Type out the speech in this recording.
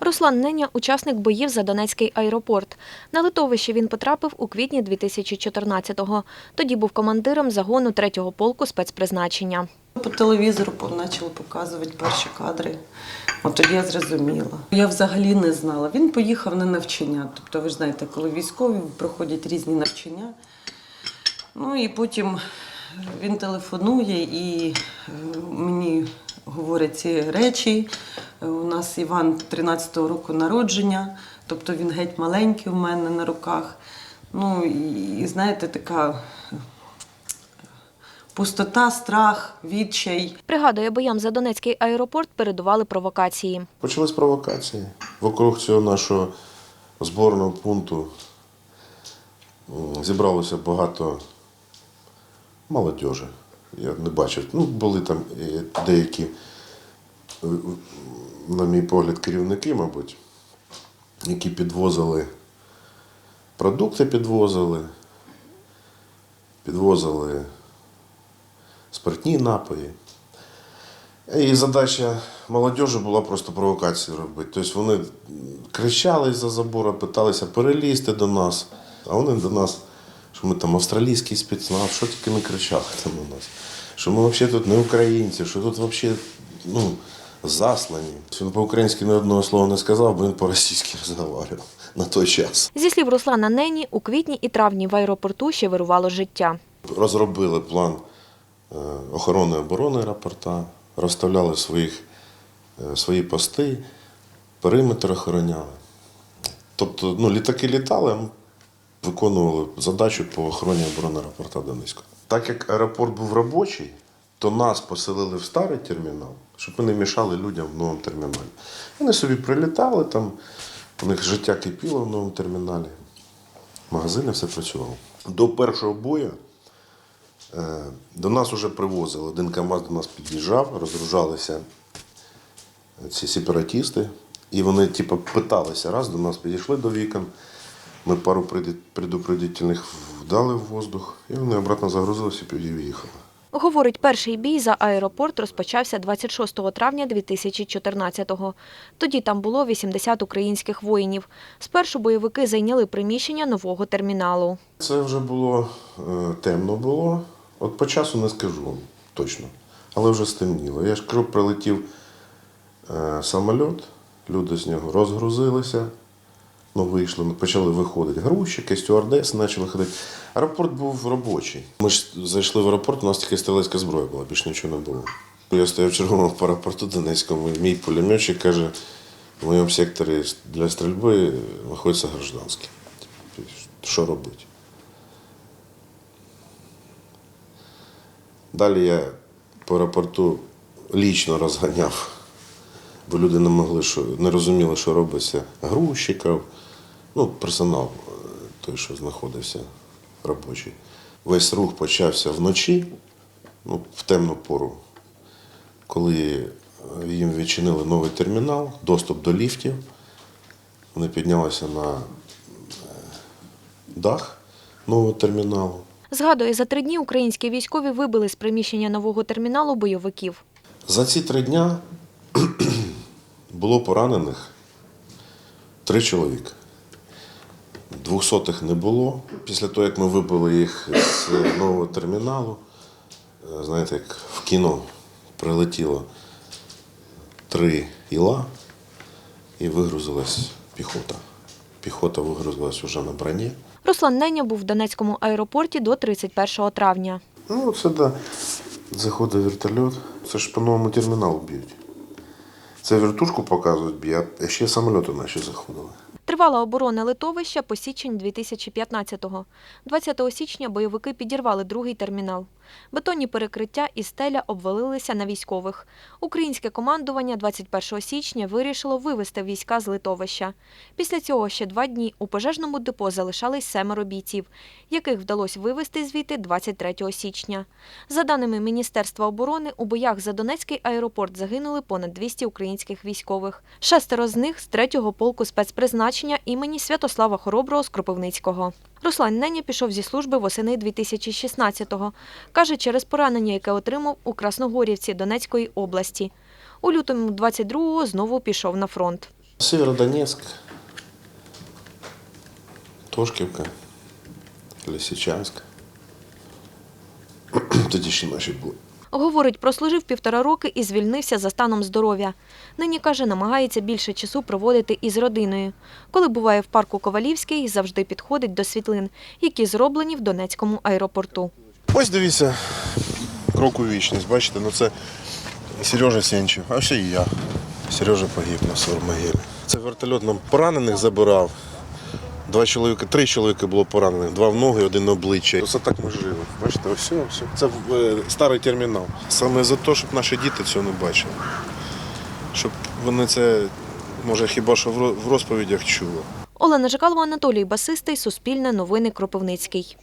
Руслан Неня – учасник боїв за Донецький аеропорт. На литовище він потрапив у квітні 2014-го. Тоді був командиром загону 3-го полку спецпризначення. По телевізору почали показувати перші кадри. От тоді я зрозуміла. Я взагалі не знала. Він поїхав на навчання. Тобто, ви ж знаєте, коли військові проходять різні навчання. Ну і потім він телефонує і е, мені говорять ці речі. Е, У нас Іван 13-го року народження, тобто він геть маленький у мене на руках. Ну і, і знаєте, така пустота, страх, відчай. Пригадує, боям за Донецький аеропорт передували провокації. Почались провокації. Вокруг цього нашого зборного пункту зібралося багато молодежі. Я не бачив. Ну, були там деякі, е, на мій погляд, керівники, мабуть, які підвозили продукти, підвозили, підвозили спиртні напої. І задача молодежі була просто провокацію робити. Тобто вони кричали за забору, питалися перелізти до нас, а вони до нас, що ми там австралійський спецназ, що тільки не кричали там у нас. Що ми взагалі тут не українці, що тут взагалі ну, заслані. Він по-українськи ні одного слова не сказав, бо він по-російськи розмовляв на той час. Зі слів Руслана Нені, у квітні і травні в аеропорту ще вирувало життя. розробили план е, охорони оборони аеропорта, розставляли своїх, е, свої пости, периметр охороняли. Тобто ну, літаки літали, виконували задачу по охороні оборони аеропорта Донецького. Так як аеропорт був робочий, то нас поселили в старий термінал, щоб ми не мішали людям в новому терміналі. Вони собі прилітали, там, у них життя кипіло в новому терміналі. Магазини все працювало. До першого бою Е, До нас вже привозили. Один КАМАЗ до нас під'їжджав, розгружалися ці сепаратісти. І вони, типу, питалися, раз до нас підійшли до вікон. Ми пару предупредительних вдали в воздух, і вони обратно загрузилися і поїхали. Говорить, перший бій за аеропорт розпочався 26 травня 2014-го. Тоді там було 80 українських воїнів. Спершу бойовики зайняли приміщення нового терміналу. Це вже було е, темно було. От по часу не скажу вам точно, але вже стемніло. Я ж кажу, прилетів е, самоліт, люди з нього розгрузилися, ну, вийшли, почали виходити грузчики, стюардеси почали ходити. Аеропорт був робочий. Ми ж зайшли в аеропорт, у нас тільки стрілецька зброя була, більше нічого не було. Я стояв в черговому по аеропорту Донецькому, і мій пулеметчик каже, в моєму секторі для стрільби знаходиться гражданський. Що робити? Далі я по аеропорту лічно розганяв, бо люди не могли, що, не розуміли, що робиться. Грузчиків, ну, персонал е, той, що знаходився робочий. Весь рух почався вночі, ну, в темну пору, коли е, їм відчинили новий термінал, доступ до ліфтів. Вони піднялися на е, дах нового терміналу. Згадує, за три дні українські військові вибили з приміщення нового терміналу бойовиків. За ці три дня було поранених три чоловіка. Двохсотих не було. Після того, як ми вибили їх з нового терміналу, е, знаєте, як в кіно прилетіло три іла і вигрузилась піхота. Піхота вигрузилась вже на броні. Руслан Неня був в Донецькому аеропорті до 31 травня. Ну, це да. Заходить вертольот. Це ж по новому терміналу б'ють. Це вертушку показують, б'ють, а ще самоліти наші заходили. Тривала оборона литовища по січень 2015-го. 20 січня бойовики підірвали другий термінал. Бетонні перекриття і стеля обвалилися на військових. Українське командування 21 січня вирішило вивести війська з литовища. Після цього ще два дні у пожежному депо залишались семеро бійців, яких вдалося вивести звідти 23 січня. За даними Міністерства оборони, у боях за Донецький аеропорт загинули понад 200 українських військових. Шестеро з них з 3-го полку спецпризначення імені Святослава Хороброго з Кропивницького. Руслан Неня пішов зі служби восени 2016-го. Каже, через поранення, яке отримав у Красногорівці Донецької області. У лютому 22-го знову пішов на фронт. Сєвєродонецьк, Тошківка, Лисичанськ. Тоді ще наші були. Говорить, прослужив півтора роки і звільнився за станом здоров'я. Нині, каже, намагається більше часу проводити із родиною. Коли буває в парку Ковалівський, завжди підходить до світлин, які зроблені в Донецькому аеропорту. Ось дивіться, крок у вічність. Бачите, ну це Сережа Сенчев, а ще і я. Сережа погиб на Сормогилі. Це вертольот нам поранених забирав. Два чоловіка, три чоловіка було поранених, два в ноги, один обличчя. Оце так ми жили. Бачите, ось все, все. Це е, старий термінал. Саме за те, щоб наші діти цього не бачили. Щоб вони це, може, хіба що в розповідях чули. Олена Жикалова, Анатолій Басистий, Суспільне новини Кропивницький.